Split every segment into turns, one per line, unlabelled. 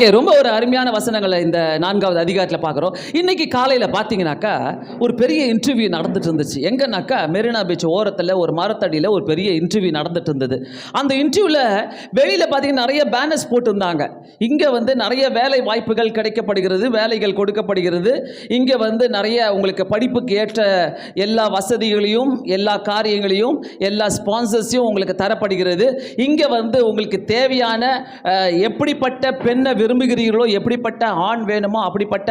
Okay ரொம்ப ஒரு அருமையான வசனங்களை இந்த நான்காவது அதிகாரத்தில் பார்க்குறோம். இன்னைக்கு காலையில் பார்த்தீங்கன்னாக்கா ஒரு பெரிய இன்டர்வியூ நடந்துட்டு இருந்துச்சு. எங்கன்னாக்கா மெரினா பீச் ஓரத்தில் ஒரு மரத்தடியில் ஒரு பெரிய இன்டர்வியூ நடந்துட்டு இருந்தது. அந்த இன்டர்வியூவில் வெளியில் பார்த்தீங்கன்னா நிறைய பேனர்ஸ் போட்டிருந்தாங்க. இங்கே வந்து நிறைய வேலை வாய்ப்புகள் கிடைக்கப்படுகிறது வேலைகள் கொடுக்கப்படுகிறது. இங்கே வந்து நிறைய உங்களுக்கு படிப்புக்கு ஏற்ற எல்லா வசதிகளையும் எல்லா காரியங்களையும் எல்லா ஸ்பான்சர்ஸையும் உங்களுக்கு தரப்படுகிறது. இங்கே வந்து உங்களுக்கு தேவையான எப்படிப்பட்ட பெண்ணை விரும்புகிறீர்களோ எப்படிப்பட்ட ஆண் வேணுமோ அப்படிப்பட்ட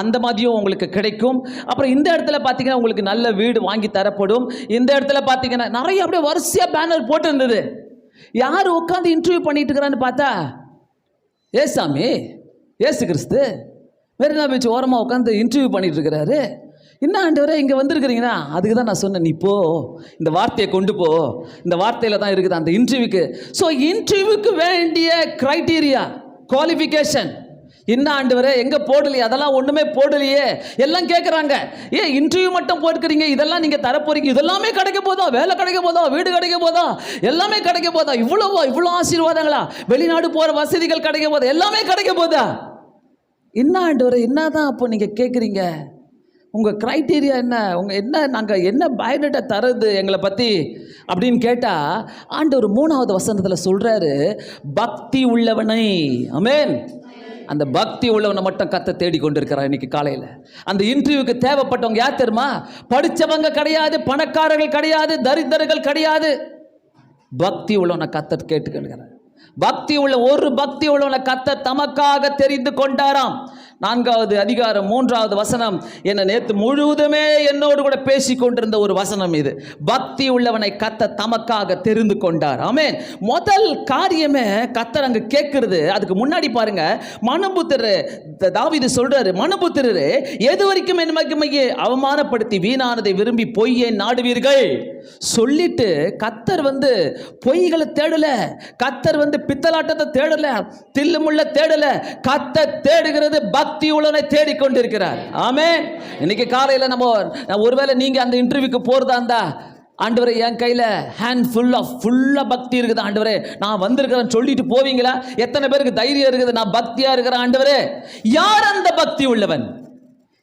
அந்த மாதிரியும் உங்களுக்கு கிடைக்கும். அப்புறம் இந்த இடத்துல பார்த்தீங்கன்னா உங்களுக்கு நல்ல வீடு வாங்கி தரப்படும். இந்த இடத்துல பார்த்தீங்கன்னா நிறைய அப்படியே வரிசையாக பேனர் போட்டிருந்தது. யார் உட்காந்து இன்டர்வியூ பண்ணிட்டு இருக்கிறான்னு பார்த்தா ஏசாமி ஏசு கிறிஸ்து. மெரினா பீச் ஓரமாக உட்காந்து இன்டர்வியூ பண்ணிட்டு இருக்கிறாரு. என்ன ஆண்டவரே இங்கே வந்திருக்கிறீங்கன்னா அதுக்கு தான் நான் சொன்னேன் நீ போ இந்த வார்த்தையை கொண்டு போ. இந்த வார்த்தையில் தான் இருக்குது அந்த இன்டர்வியூக்கு ஸோ இன்டர்வியூக்கு வேண்டிய க்ரைட்டீரியா குவாலிஃபிகேஷன் என்ன ஆண்டவரே எங்கே போடலையே? அதெல்லாம் ஒன்றுமே போடலையே. எல்லாம் கேட்குறாங்க ஏன் இன்டர்வியூ மட்டும் போட்டுக்கிறீங்க. இதெல்லாம் நீங்கள் தரப்போறீங்க. இதெல்லாமே கிடைக்க போதா? வேலை கிடைக்க போதா? வீடு கிடைக்க போதா? எல்லாமே கிடைக்க போதா? இவ்வளவா? இவ்வளோ ஆசீர்வாதங்களா? வெளிநாடு போகிற வசதிகள் கிடைக்க போதா? எல்லாமே கிடைக்க போதா? என்ன ஆண்டவரே என்னதான் அப்போ நீங்கள் கேட்குறீங்க உங்கள் க்ரைட்டீரியா என்ன? உங்கள் என்ன நாங்கள் என்ன பயோடேட்டா தருது எங்களை பற்றி அப்படின்னு கேட்டால் ஆண்டவர் மூணாவது வசனத்தில் சொல்கிறாரு பக்தி உள்ளவனை அமேன் அந்த பக்தி உள்ளவனை மட்டும் கத்த தேடி கொண்டிருக்கிறான் இன்னைக்கு காலையில். அந்த இன்டர்வியூக்கு தேவைப்பட்டவங்க யார் தெரியுமா? படித்தவங்க கிடையாது பணக்காரர்கள் கிடையாது தரித்திரர்கள் கிடையாது. பக்தி உள்ளவனை கத்த கேட்டுக்கிறார் பக்தி உள்ள ஒரு பக்தி உள்ளவனை கத்த தமக்காக தெரிந்து கொண்டாராம். நான்காவது அதிகாரம் மூன்றாவது வசனம். என்ன நேற்று முழுவதுமே என்னோடு கூட பேசி கொண்டிருந்த ஒரு வசனம் இது. பக்தி உள்ளவனை கத்த தமக்காக தெரிந்து கொண்டார். ஆமென். முதல் காரியமே கத்தர் அங்கே கேட்கிறது. அதுக்கு முன்னாடி பாருங்க மனுபுத்திரரு த- தாவீது சொல்றாரு மனுபுத்திரரு எது வரைக்கும் என் மகிமையை அவமானப்படுத்தி வீணானதை விரும்பி பொய்யை நாடுவீர்கள்? சொல்லிட்டு கத்தர் வந்து பொய்களை தேடல. கத்தர் வந்து பித்தலாட்டத்தை தேடல. தில்லுமுள்ள தேடல. கத்த தேடுகிறது பக்தி உள்ளவனை தேடிக்கொண்டிருக்கிறார். ஆமே இன்னைக்கு காலையில் நம்ம ஒருவேளை நீங்க அந்த இன்டர்வியூக்கு போறதா இருந்தா ஆண்டவரே என் கையில் ஹேண்ட் ஃபுல்லாக ஃபுல்லாக பக்தி இருக்குது. ஆண்டவரே நான் வந்திருக்கிறேன்னு சொல்லிட்டு போவீங்களா? எத்தனை பேருக்கு தைரியம் இருக்குது? நான் பக்தியாக இருக்கிறேன் ஆண்டவரே. யார் அந்த பக்தி உள்ளவன்?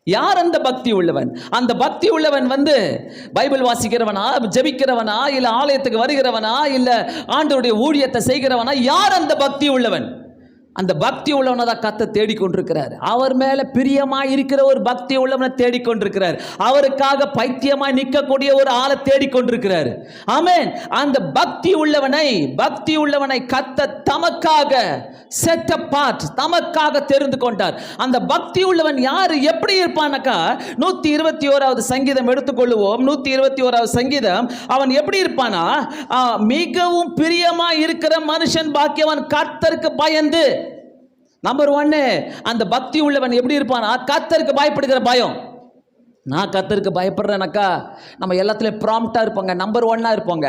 யார் அந்த பக்தி உள்ளவன்? அந்த பக்தி உள்ளவன் வந்து பைபிள் வாசிக்கிறவனா ஜெபிக்கிறவனா இல்லை ஆலயத்துக்கு வருகிறவனா இல்லை ஆண்டவருடைய ஊழியத்தை செய்கிறவனா யார் அந்த பக்தி உள்ளவன்? அந்த பக்தி உள்ளவனை தான் கத்த தேடிக்கொண்டிருக்கிறார். அவர் மேலே பிரியமாக இருக்கிற ஒரு பக்தி உள்ளவனை தேடிக்கொண்டிருக்கிறார். அவருக்காக பைத்தியமாக நிற்கக்கூடிய ஒரு ஆளை தேடிக்கொண்டிருக்கிறார். ஆமேன். அந்த பக்தி உள்ளவனை பக்தி உள்ளவனை கத்த தமக்காக செட் பார்ட் தமக்காக தெரிந்து கொண்டார். அந்த பக்தி உள்ளவன் யார் எப்படி இருப்பானாக்கா? நூற்றி இருபத்தி ஓராவது சங்கீதம் எடுத்துக்கொள்ளுவோம். நூற்றி இருபத்தி ஓராவது சங்கீதம். அவன் எப்படி இருப்பானா? மிகவும் பிரியமாக இருக்கிற மனுஷன் பாக்கியவன் கர்த்தருக்கு பயந்து நம்பர் ஒன்னு அந்த பக்தி உள்ளவன் எப்படி இருப்பானா? கத்தருக்கு பயப்படுகிற பயம். நான் கத்தருக்கு பயப்படுறேனாக்கா நம்ம எல்லாத்துலேயும் ப்ராம்ப்டாக இருப்போங்க. நம்பர் ஒன்னாக இருப்போங்க.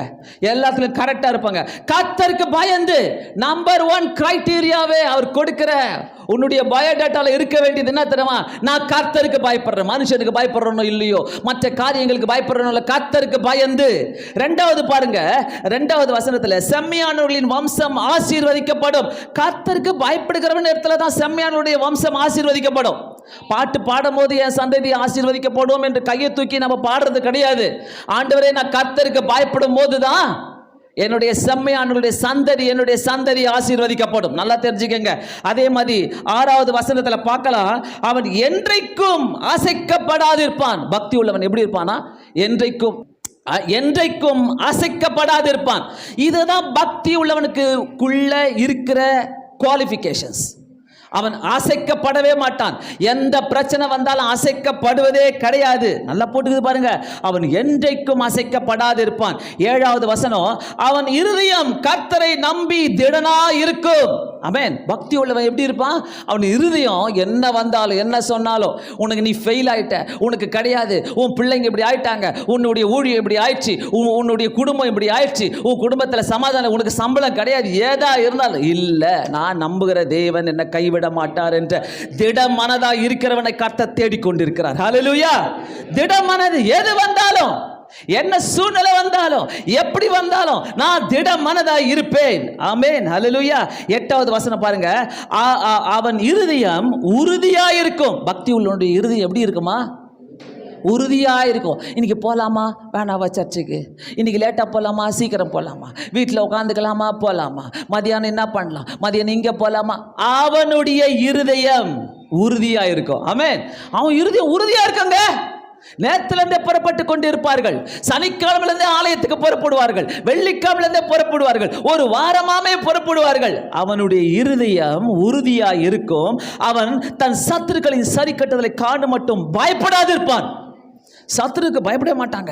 எல்லாத்துலேயும் கரெக்டாக இருப்பாங்க. கத்தருக்கு பயந்து நம்பர் ஒன் க்ரைட்டீரியாவே அவர் கொடுக்குற உன்னுடைய பயோடேட்டாவில் இருக்க வேண்டியது என்ன தெரியுமா? நான் கர்த்தருக்கு பயப்படுறேன். மனுஷனுக்கு பயப்படுறனோ இல்லையோ? மற்ற காரியங்களுக்கு பயப்படுறனோ இல்லை கர்த்தருக்கு பயந்து. ரெண்டாவது பாருங்க. ரெண்டாவது வசனத்தில் செம்மையானவர்களின் வம்சம் ஆசீர்வதிக்கப்படும். கர்த்தருக்கு பயப்படுகிறவன் இடத்துல தான் செம்மையானவருடைய வம்சம் ஆசீர்வதிக்கப்படும். பாட்டு பாடும்போது என் சந்ததி ஆசீர்வதிக்கப்படும் என்று கையை தூக்கி நம்ம பாடுறது கிடையாது. ஆண்டவரே நான் கர்த்தருக்கு பயப்படும் போது தான் என்னுடைய செம்மையானுடைய சந்ததி என்னுடைய சந்ததி ஆசீர்வதிக்கப்படும். நல்லா தெரிஞ்சுக்கங்க. அதே மாதிரி ஆறாவது வசனத்தில் பார்க்கலாம். அவன் என்றைக்கும் அசைக்கப்படாதிருப்பான். பக்தி உள்ளவன் எப்படி இருப்பானா? என்றைக்கும் என்றைக்கும் என்றைக்கும் அசைக்கப்படாதிருப்பான். இதுதான் பக்தி உள்ளவனுக்குள்ள இருக்கிற குவாலிஃபிகேஷன்ஸ் அவன் அசைக்கப்படவே மாட்டான். எந்த பிரச்சனை வந்தாலும் அசைக்கப்படுவதே கிடையாது. நல்லா போட்டுக்குது பாருங்க. அவன் என்றைக்கும் அசைக்கப்படாது இருப்பான் ஏழாவது வசனம் அவன் இருதயம் கர்த்தரை நம்பி திடனா இருக்கும் அவன் பக்தி உள்ளவன் எப்படி இருப்பான்? அவன் இருதயம் என்ன வந்தாலும் என்ன சொன்னாலும் உனக்கு நீ ஃபெயில் ஆயிட்ட உனக்கு கிடையாது. உன் பிள்ளைங்க இப்படி ஆயிட்டாங்க உன்னுடைய ஊழியம் இப்படி ஆயிடுச்சு உன்னுடைய குடும்பம் இப்படி ஆயிடுச்சு உன் குடும்பத்தில் சமாதானம் உனக்கு சம்பளம் கிடையாது. ஏதா இருந்தாலும் இல்லை நான் நம்புகிற தேவன் என்னை கைவிட மாட்டார் என்ற திட மனதா இருக்கிறவனை கத்த தேடிக்கொண்டிருக்கிறார். ஹalleluya திட மனது எது வந்தாலும் என்ன சூழ்நிலை வந்தாலும் எப்படி வந்தாலும் நான் திட மனதாய் இருப்பேன். ஆமேன். ஹலலுயா எட்டாவது வசனம் பாருங்க. ஆ- ஆ- அவன் இருதயம் உறுதியா இருக்கும் பக்தி உள்ளவனுடைய இருதயம் எப்படி இருக்குமா? உறுதியாக இருக்கும் இன்னைக்கு போகலாமா வேணாவா சர்ச்சுக்கு? இன்னைக்கு லேட்டாக போகலாமா சீக்கிரம் போகலாமா வீட்டில் உட்காந்துக்கலாமா போகலாமா மதியானம் என்ன பண்ணலாம்? மதியானம் இங்கே போகலாமா அவனுடைய இருதயம் உறுதியாக இருக்கும் ஆமென். அவன் இருதயம் உறுதியாக இருக்கங்க. நேரத்திலிருந்தே புறப்பட்டு கொண்டு இருப்பார்கள் சனிக்கிழமையிலிருந்தே ஆலயத்துக்கு புறப்படுவார்கள். வெள்ளிக்கிழமையிலிருந்தே புறப்படுவார்கள். ஒரு வாரமாமே புறப்படுவார்கள். அவனுடைய இருதயம் உறுதியா இருக்கும். அவன் தன் சத்துருக்களின் சரி கட்டுதலை காண மட்டும் பயப்படாதிருப்பான். சத்துருக்கு பயப்பட மாட்டாங்க.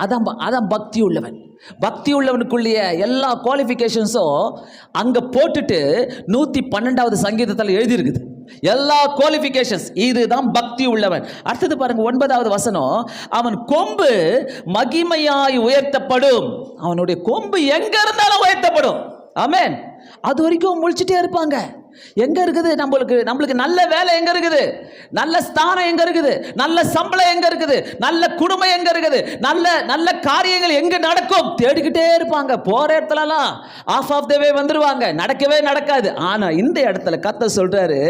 அதான் ப- அதான் பக்தி உள்ளவன். பக்தி உள்ளவனுக்குள்ளேய எல்லா குவாலிஃபிகேஷன்ஸும் அங்கே போட்டுட்டு நூற்றி பன்னெண்டாவது சங்கீதத்தில் எழுதியிருக்குது. எல்லா குவாலிஃபிகேஷன்ஸ் இதுதான் பக்தி உள்ளவன். அடுத்தது பாருங்க ஒன்பதாவது வசனம் அவன் கொம்பு மகிமையாய் உயர்த்தப்படும். அவனுடைய கொம்பு எங்க இருந்தாலும் உயர்த்தப்படும். ஆமேன். அது வரைக்கும் முழிச்சிட்டே இருப்பாங்க. எங்க இருக்குது? நம்மளுக்கு நம்மளுக்கு நல்ல வேலை எங்க இருக்குது? நல்ல ஸ்தானம் எங்க இருக்குது? நல்ல சம்பளம் எங்க இருக்குது? நல்ல குடும்பம் எங்க இருக்குது? நல்ல நல்ல காரியங்கள் எங்க நடக்கும்? தேடிக்கிட்டே இருப்பாங்க. போற இடத்துலலாம் ஆஃப் ஆஃப் த வே வந்துருவாங்க. நடக்கவே நடக்காது. ஆனா இந்த இடத்துல கத்த சொல்றாரு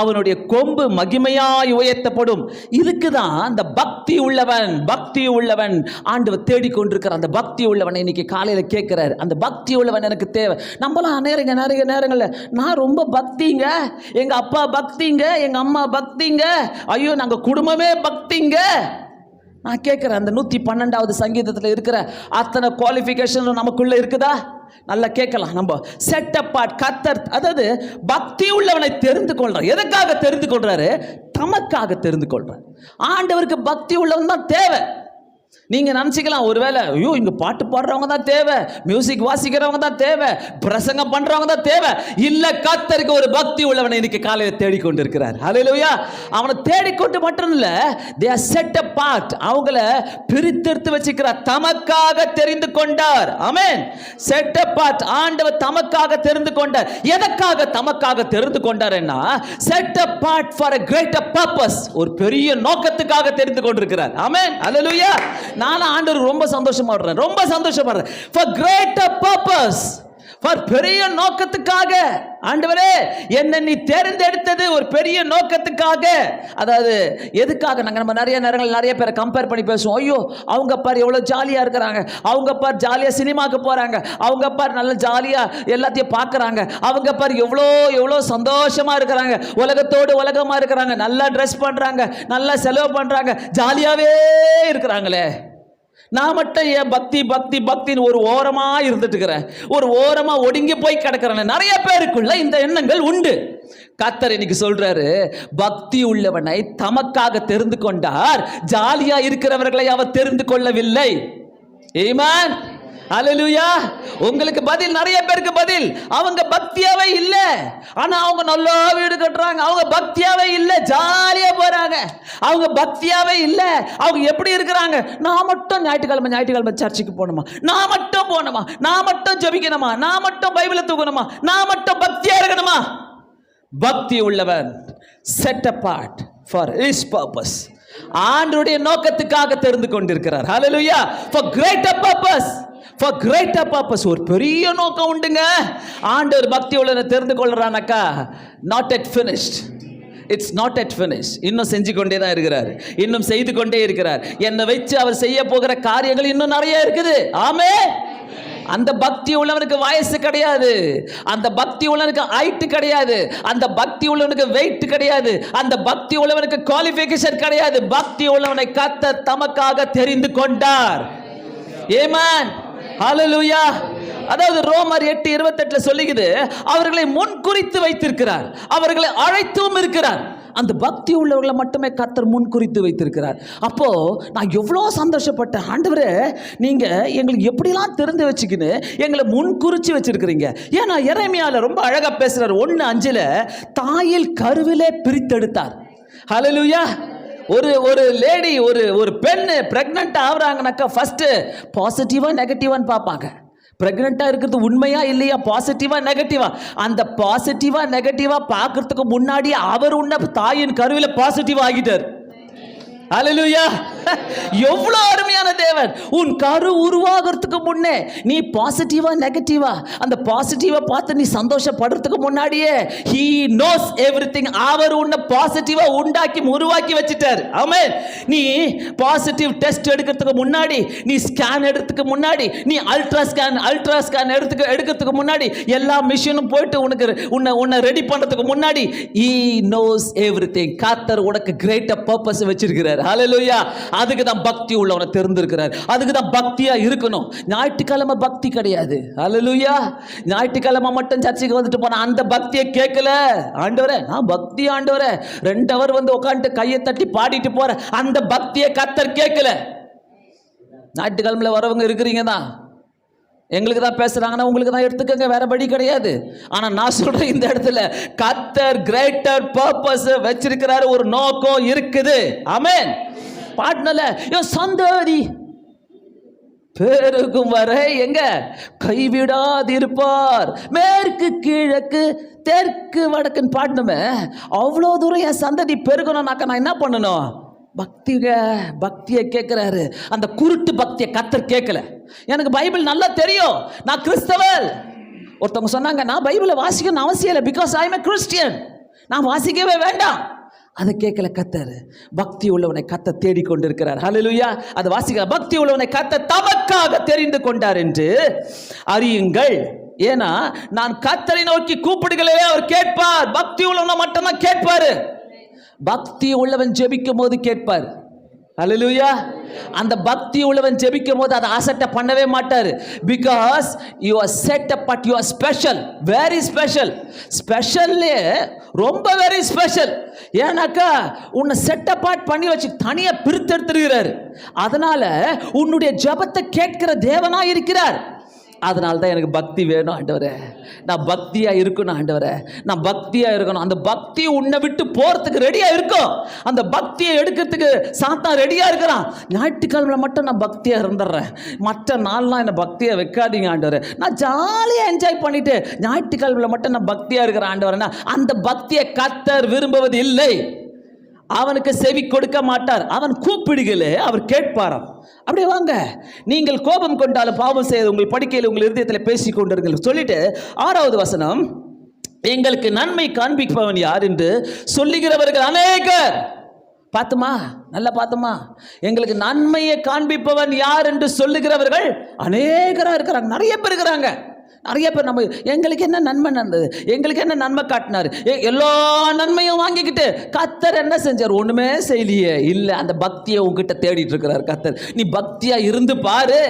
அவனுடைய கொம்பு மகிமையாய் உயர்த்தப்படும். இதுக்கு தான் அந்த பக்தி உள்ளவன் பக்தி உள்ளவன் ஆண்டவர் தேடிக்கொண்டிருக்கிற அந்த பக்தி உள்ளவனை இன்னைக்கு காலையில் கேட்கிறாரு. அந்த பக்தி உள்ளவன் எனக்கு தேவை. நம்மளாம் நேரங்க நிறைய நேரங்களில் நான் ரொம்ப பக்தி பக்திங்க. எங்க அப்பா பக்திங்க எங்க அம்மா பக்திங்க. ஐயோ நாங்க குடும்பமே பக்திங்க. நான் கேட்குறேன் அந்த நூற்றி பன்னெண்டாவது சங்கீதத்தில் இருக்கிற அத்தனை குவாலிஃபிகேஷன் நமக்குள்ளே இருக்குதா? நல்லா கேட்கலாம் நம்ம செட் அப்பாட் கத்தர் அதாவது பக்தி உள்ளவனை தெரிந்து கொள்றார். எதுக்காக தெரிந்து கொள்றாரு? தமக்காக தெரிந்து கொள்றார். ஆண்டவருக்கு பக்தி உள்ளவன் தான் தேவை நீங்க நினச்சிக்கலாம் ஒருவேளை ஐயோ இங்க பாட்டு பாடுறவங்க தான் தேவை மியூசிக் வாசிக்கிறவங்க தான் தேவை பிரசங்கம் பண்றவங்க தான் தேவை. இல்ல கத்தருக்கு ஒரு பக்தி உள்ளவனை இன்னைக்கு காலையில் தேடிக்கொண்டு இருக்கிறார் ஹalleluya அவனை தேடிக்கொண்டு மட்டும் இல்ல they are set apart அவங்கள பிரித்தெடுத்து வச்சுக்கிறார் தமக்காக தெரிந்து கொண்டார். அமேன் செட் அ பார்ட் ஆண்டவர் தமக்காக தெரிந்து கொண்டார். எதற்காக தமக்காக தெரிந்து கொண்டார்னா set apart for a greater purpose ஒரு பெரிய நோக்கத்துக்காக தெரிந்து கொண்டிருக்கிறார். அமேன் ஹalleluya நானும் ஆண்டவர் ரொம்ப சந்தோஷப்படுறேன் ரொம்ப சந்தோஷப்படுறேன். ஃபார் கிரேட்டர் பர்பஸ் பெரிய நோக்கத்துக்காக. ஆண்டவரே என்னை நீ தேர்ந்தெடுத்தது ஒரு பெரிய நோக்கத்துக்காக. அதாவது எதுக்காக? நாங்கள் நம்ம நிறைய நேரங்கள் நிறைய பேரை கம்பேர் பண்ணி பேசுவோம். ஐயோ அவங்க பார் எவ்வளோ ஜாலியாக இருக்கிறாங்க. அவங்க பார் ஜாலியாக சினிமாக்கு போகிறாங்க அவங்க பார் நல்ல ஜாலியாக எல்லாத்தையும் பார்க்குறாங்க. அவங்க பார் எவ்வளோ எவ்வளோ சந்தோஷமாக இருக்கிறாங்க. உலகத்தோடு உலகமாக இருக்கிறாங்க. நல்லா ட்ரெஸ் பண்ணுறாங்க நல்லா செலவு பண்ணுறாங்க ஜாலியாகவே இருக்கிறாங்களே. நான் மட்டும் ஏன் பக்தி பக்தி பக்தின்னு ஒரு ஓரமா இருந்துட்டு இருக்கிறேன் ஒரு ஓரமா ஒடுங்கி போய் கிடக்கிறேன். நிறைய பேருக்குள்ள இந்த எண்ணங்கள் உண்டு. கத்தர் இன்னைக்கு சொல்றாரு பக்தி உள்ளவனை தமக்காக தெரிந்து கொண்டார். ஜாலியா இருக்கிறவர்களை அவர் தெரிந்து கொள்ளவில்லை. ஏமான் அலலுயா உங்களுக்கு பதில் நிறைய பேருக்கு பதில். அவங்க பக்தியாவே இல்ல. ஆனா அவங்க நல்லா வீடு கட்டுறாங்க. அவங்க பக்தியாவே இல்ல. ஜாலியா போறாங்க. அவங்க பக்தியாவே இல்ல. அவங்க எப்படி இருக்கிறாங்க? நான் மட்டும் ஞாயிற்றுக்கிழமை ஞாயிற்றுக்கிழமை சர்ச்சுக்கு போகணுமா? நான் மட்டும் போகணுமா? நான் மட்டும் ஜபிக்கணுமா? நான் மட்டும் பைபிளை தூக்கணுமா? நான் மட்டும் பக்தியா இருக்கணுமா? பக்தி உள்ளவன் set apart for his purpose ஆண்டுடைய நோக்கத்துக்காக தெரிந்து கொண்டிருக்கிறார். ஹalleluya for greater purpose. For greater purpose ஒரு பெரிய நோக்கம் உண்டுங்க. ஆண்டவர் பக்தி உள்ளவனை தெரிந்து கொள்றானாக்கா not at finished it's not at finish இன்னும் செஞ்சு கொண்டே தான் இருக்கிறார். இன்னும் செய்து கொண்டே இருக்கிறார். என்னை வச்சு அவர் செய்ய போகிற காரியங்கள் இன்னும் நிறைய இருக்குது. ஆமே. அந்த பக்தி உள்ளவனுக்கு வயசு கிடையாது. அந்த பக்தி உள்ளவனுக்கு ஹைட்டு கிடையாது. அந்த பக்தி உள்ளவனுக்கு வெயிட் கிடையாது. அந்த பக்தி உள்ளவனுக்கு குவாலிஃபிகேஷன் கிடையாது. பக்தி உள்ளவனை கத்த தமக்காக தெரிந்து கொண்டார். ஏமான் ஹalleluya அதாவது ரோமர் எட்டு இருபத்தெட்டுல சொல்லுகிறது அவர்களை முன்குறித்து வைத்திருக்கிறார் அவர்களை அழைத்தும் இருக்கிறார். அந்த பக்தி உள்ளவர்களை மட்டுமே கத்தர் முன்குறித்து வைத்திருக்கிறார். அப்போ நான் எவ்வளோ சந்தோஷப்பட்டேன். ஆண்டவரே நீங்க எங்களுக்கு எப்படிலாம் தெரிந்து வச்சுக்கின்னு எங்களை முன்குறிச்சு வச்சிருக்கிறீங்க. ஏன்னா இறைமையால ரொம்ப அழகா பேசுறாரு. ஒன்று அஞ்சுல தாயில் கருவிலே பிரித்தெடுத்தார். ஹலலுயா ஒரு ஒரு லேடி ஒரு ஒரு பெண் பிரெக்னென்ட் ஆகுறாங்கனாக்கா ஃபஸ்ட்டு பாசிட்டிவாக நெகட்டிவான்னு பார்ப்பாங்க. ப்ரெக்னெண்ட்டாக இருக்கிறது உண்மையா இல்லையா? பாசிட்டிவா நெகட்டிவா அந்த பாசிட்டிவா நெகட்டிவா பார்க்கறதுக்கு முன்னாடி அவர் உன்ன தாயின் கருவில பாசிட்டிவ் ஆகிட்டார். அலலுயா எவ்வளோ அருமையான தேவன். உன் கரு உருவாகிறதுக்கு முன்னே நீ பாசிட்டிவா நெகட்டிவா அந்த பாசிட்டிவா பார்த்து நீ சந்தோஷப்படுறதுக்கு முன்னாடியே ஹீ நோஸ் எவ்ரிதிங் அவர் உன்னை பாசிட்டிவா உண்டாக்கி உருவாக்கி வச்சுட்டார். ஆமே நீ பாசிட்டிவ் டெஸ்ட் எடுக்கிறதுக்கு முன்னாடி நீ ஸ்கேன் எடுக்கிறதுக்கு முன்னாடி நீ அல்ட்ரா ஸ்கேன் அல்ட்ரா ஸ்கேன் எடுத்துக்க எடுக்கிறதுக்கு முன்னாடி எல்லா மிஷினும் போயிட்டு உனக்கு உன்னை உன்னை ரெடி பண்ணுறதுக்கு முன்னாடி ஹீ நோஸ் எவ்ரிதிங் காத்தர் உனக்கு கிரேட்டர் பர்பஸ் வச்சிருக்கிறார். ஹalleluya அதுக்கு தான் பக்தி உள்ளவனை தெரிந்திருக்கிறார் அதுக்கு தான் பக்தியா இருக்கணும். ஞாயிற்றுக்கிழமை பக்தி கிடையாது. ஹalleluya ஞாயிற்றுக்கிழமை மட்டும் சர்ச்சைக்கு வந்துட்டு போனா அந்த பக்தியை கேட்கல. ஆண்டவரே நான் பக்தி ஆண்டவரே. ரெண்டு அவர் வந்து உட்காந்துட்டு கையை தட்டி பாடிட்டு போற அந்த பக்தியை கத்தர் கேட்கல. ஞாயிற்றுக்கிழமையில வரவங்க இருக்கிறீங்க தான் எங்களுக்கு தான் பேசுறாங்கன்னா உங்களுக்கு தான் எடுத்துக்கங்க வேற படி கிடையாது. ஆனா நான் சொல்றேன் இந்த இடத்துல கத்தர் கிரேட்டர் பர்பஸ் வச்சிருக்கிறாரு ஒரு நோக்கம் இருக்குது. ஆமென் பாட்னல என் சந்ததி பெருகும் வரை எங்க? கைவிடாதிருப்பார். மேற்கு கிழக்கு தெற்கு வடக்குன்னு பாடணுமே அவ்வளோ தூரம் என் சந்ததி பெருகணும்னாக்க நான் என்ன பண்ணணும்? பக்திக பக்தியை கேட்குறாரு. அந்த குருட்டு பக்தியை கத்தர் கேட்கல. எனக்கு பைபிள் நல்லா தெரியும். நான் கிறிஸ்தவர் ஒருத்தவங்க சொன்னாங்க நான் பைபிளை வாசிக்கணும்னு அவசியம் இல்லை. பிகாஸ் ஐ எம் கிறிஸ்டியன் நான் வாசிக்கவே வேண்டாம். அதை கேட்கல கத்தர். பக்தி உள்ளவனை கத்த தேடி கொண்டிருக்கிறார். ஹலலுயா அதை வாசிக்க பக்தி உள்ளவனை கத்த தமக்காக தெரிந்து கொண்டார் என்று அறியுங்கள். ஏன்னா நான் கத்தரை நோக்கி கூப்பிடுகளே அவர் கேட்பார். பக்தி உள்ளவனை மட்டும்தான் கேட்பாரு. பக்தி உள்ளவன் ஜெபிக்கும் போது கேட்பார். அலலுயா அந்த பக்தி உள்ளவன் ஜெபிக்கும் போது அதை அசட்டை பண்ணவே மாட்டார். Because you are set up but you are special very special ஸ்பெஷல்லே ரொம்ப வெரி ஸ்பெஷல் ஏன்னாக்கா உன்னை செட் அப்பாட் பண்ணி வச்சு தனியாக பிரித்தெடுத்துருக்கிறார். அதனால உன்னுடைய ஜெபத்தை கேட்கிற தேவனா இருக்கிறார். அதனால தான் எனக்கு பக்தி வேணும் ஆண்டவரே. நான் பக்தியாக இருக்கணும் ஆண்டவரே. நான் பக்தியாக இருக்கணும். அந்த பக்தி உன்னை விட்டு போகிறதுக்கு ரெடியாக இருக்கும் அந்த பக்தியை எடுக்கிறதுக்கு சாத்தான் ரெடியாக இருக்கிறான். ஞாயிற்றுக்கிழமை மட்டும் நான் பக்தியாக இருந்துடுறேன். மற்ற நாள்லாம் என்னை பக்தியாக வைக்காதீங்க ஆண்டவரே. நான் ஜாலியாக என்ஜாய் பண்ணிவிட்டு ஞாயிற்றுக்கிழமையில் மட்டும் நான் பக்தியாக இருக்கிறேன் ஆண்டவரேன்னா அந்த பக்தியை கத்தர் விரும்புவது இல்லை அவனுக்கு செவி கொடுக்க மாட்டார். அவன் கூப்பிடுகளே அவர் கேட்பாராம். அப்படியே வாங்க. நீங்கள் கோபம் கொண்டாலும் பாவம் செய்த உங்கள் படிக்கையில் உங்கள் இருதயத்தில் பேசிக் கொண்டிருங்கள். சொல்லிட்டு ஆறாவது வசனம் எங்களுக்கு நன்மை காண்பிப்பவன் யார் என்று சொல்லுகிறவர்கள் அநேகர். பார்த்துமா நல்லா பார்த்துமா எங்களுக்கு நன்மையை காண்பிப்பவன் யார் என்று சொல்லுகிறவர்கள் அநேகராக இருக்கிறாங்க. நிறைய பேர் இருக்கிறாங்க. நிறைய பேர் நம்ம எங்களுக்கு என்ன நன்மை நடந்தது? எங்களுக்கு என்ன நன்மை காட்டினார்? எல்லா நன்மையும் வாங்கிக்கிட்டு கத்தர் என்ன செஞ்சார்? ஒன்றுமே செய்யலையே. இல்லை அந்த பக்தியை உங்ககிட்ட தேடிட்டு இருக்கிறார் கத்தர். நீ பக்தியாக இருந்து பாரு.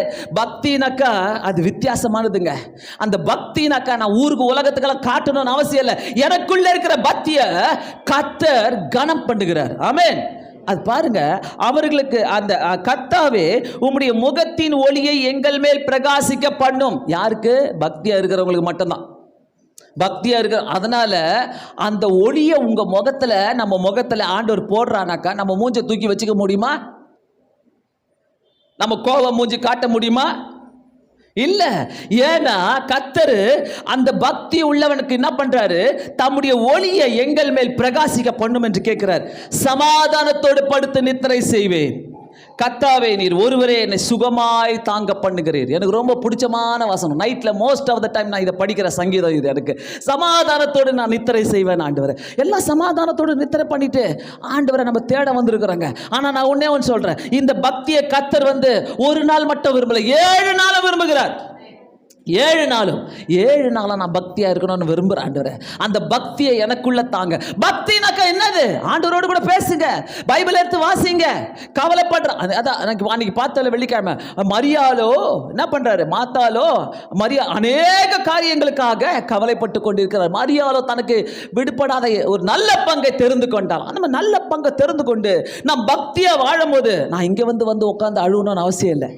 பக்தினாக்கா அது வித்தியாசமானதுங்க. அந்த பக்தினாக்கா நான் ஊருக்கு உலகத்துக்கெல்லாம் காட்டணும்னு அவசியம் இல்லை. எனக்குள்ள இருக்கிற பக்தியை கத்தர் கனம் பண்ணுகிறார். ஆமேன். அது பாருங்க அவர்களுக்கு அந்த கத்தாவே உங்களுடைய உம்முடைய முகத்தின் ஒளியை எங்கள் மேல் பிரகாசிக்க பண்ணும். யாருக்கு? பக்தியா இருக்கிறவங்களுக்கு மட்டும்தான். பக்தியா இருக்கிற அதனால அந்த ஒளியை உங்க முகத்துல நம்ம முகத்துல ஆண்டவர் போடுறானாக்கா நம்ம மூஞ்ச தூக்கி வச்சுக்க முடியுமா? நம்ம கோபம் மூஞ்சி காட்ட முடியுமா? இல்ல. ஏன்னா கத்தரு அந்த பக்தி உள்ளவனுக்கு என்ன பண்றாரு? தம்முடைய ஒளியை எங்கள் மேல் பிரகாசிக்க பண்ணும் என்று கேட்கிறார். சமாதானத்தோடு படுத்து நித்திரை செய்வேன். கத்தாவே நீர் ஒருவரே என்னை சுகமாய் தாங்க பண்ணுகிறீர். எனக்கு ரொம்ப பிடிச்சமான வசனம். நைட்ல மோஸ்ட் ஆஃப் த டைம் நான் இதை படிக்கிற சங்கீதம் இது எனக்கு. சமாதானத்தோடு நான் நித்திரை செய்வேன் ஆண்டவரை. எல்லாம் சமாதானத்தோடு நித்திரை பண்ணிட்டு ஆண்டவரை நம்ம தேட வந்திருக்கிறோங்க. ஆனா நான் ஒன்றே ஒன்று சொல்றேன். இந்த பக்தியை கத்தர் வந்து ஒரு நாள் மட்டும் விரும்பல ஏழு நாளும் விரும்புகிறார். ஏழு நாளும் ஏழு நாளாக நான் பக்தியாக இருக்கணும்னு விரும்புகிறேன் ஆண்டவரை. அந்த பக்தியை எனக்குள்ள தாங்க. பக்தினாக்கா என்னது? ஆண்டவரோடு கூட பேசுங்க. பைபிள் எடுத்து வாசிங்க. கவலைப்படுற அதான் எனக்கு அன்னைக்கு பார்த்தால வெள்ளிக்கிழமை. மரியாலோ என்ன பண்ணுறாரு மாத்தாலோ மரியா அநேக காரியங்களுக்காக கவலைப்பட்டு கொண்டிருக்கிறார். மரியாலோ தனக்கு விடுபடாத ஒரு நல்ல பங்கை தெரிந்து கொண்டால் அந்த நல்ல பங்கை தெரிந்து கொண்டு நான் பக்தியாக வாழும்போது நான் இங்கே வந்து வந்து உட்காந்து அழுகணும்னு அவசியம் இல்லை.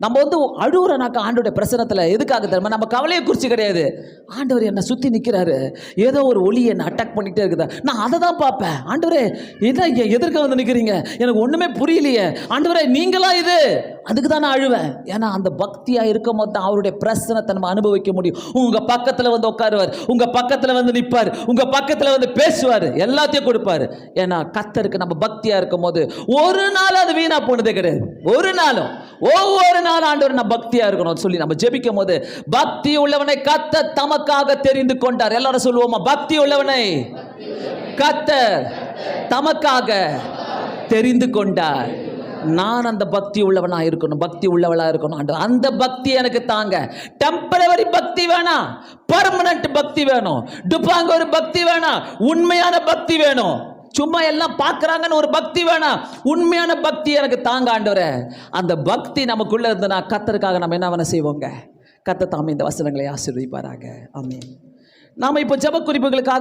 நம்ம வந்து அழுகுறனாக்கா ஆண்டோடைய பிரசனத்தில் எதுக்காக தெரியுமா? நம்ம கவலையை குறித்து கிடையாது. ஆண்டவர் என்னை சுற்றி நிற்கிறாரு ஏதோ ஒரு ஒளி என்னை அட்டாக் பண்ணிகிட்டே இருக்குதா. நான் அதை தான் பார்ப்பேன். ஆண்டவரே இதான் என் எதிர்க்க வந்து நிற்கிறீங்க எனக்கு ஒன்றுமே புரியலையே. ஆண்டவரே நீங்களா இது? அதுக்கு தான் நான் அழுவேன். ஏன்னா அந்த பக்தியாக இருக்கும் போது தான் அவருடைய பிரசனத்தை நம்ம அனுபவிக்க முடியும். உங்கள் பக்கத்தில் வந்து உட்காருவார். உங்கள் பக்கத்தில் வந்து நிற்பார் உங்கள் பக்கத்தில் வந்து பேசுவார். எல்லாத்தையும் கொடுப்பாரு. ஏன்னா கத்தருக்கு நம்ம பக்தியாக இருக்கும் போது ஒரு நாள் அது வீணாக போனதே கிடையாது. ஒரு நாளும். ஒவ்வொரு நாள் ஆண்டவர் நான் பக்தியாக இருக்கணும் சொல்லி நம்ம ஜெபிக்கும் போது பக்தி உள்ளவனை கத்த தமக்காக தெரிந்து கொண்டார். எல்லாரும் சொல்லுவோமா பக்தி உள்ளவனை கத்தர் தமக்காக தெரிந்து கொண்டார். நான் அந்த பக்தி உள்ளவனா இருக்கணும் பக்தி உள்ளவளா இருக்கணும் அந்த பக்தி எனக்கு தாங்க. டெம்பரவரி பக்தி வேணாம் பர்மனன்ட் பக்தி வேணும். டுப்பாங்க ஒரு பக்தி வேணாம் உண்மையான பக்தி வேணும். சும்மா எல்லாம் பார்க்குறாங்கன்னு ஒரு பக்தி வேணாம் உண்மையான பக்தி எனக்கு தாங்க ஆண்டவரே. அந்த பக்தி நமக்குள்ள இருந்தனா கத்தருக்காக நம்ம என்ன வேணா செய்வோங்க. கத்த தாமே இந்த வசனங்களை ஆசீர்வதிப்பாராக. ஆமே நாம இப்போ ஜப குறிப்புகளுக்காக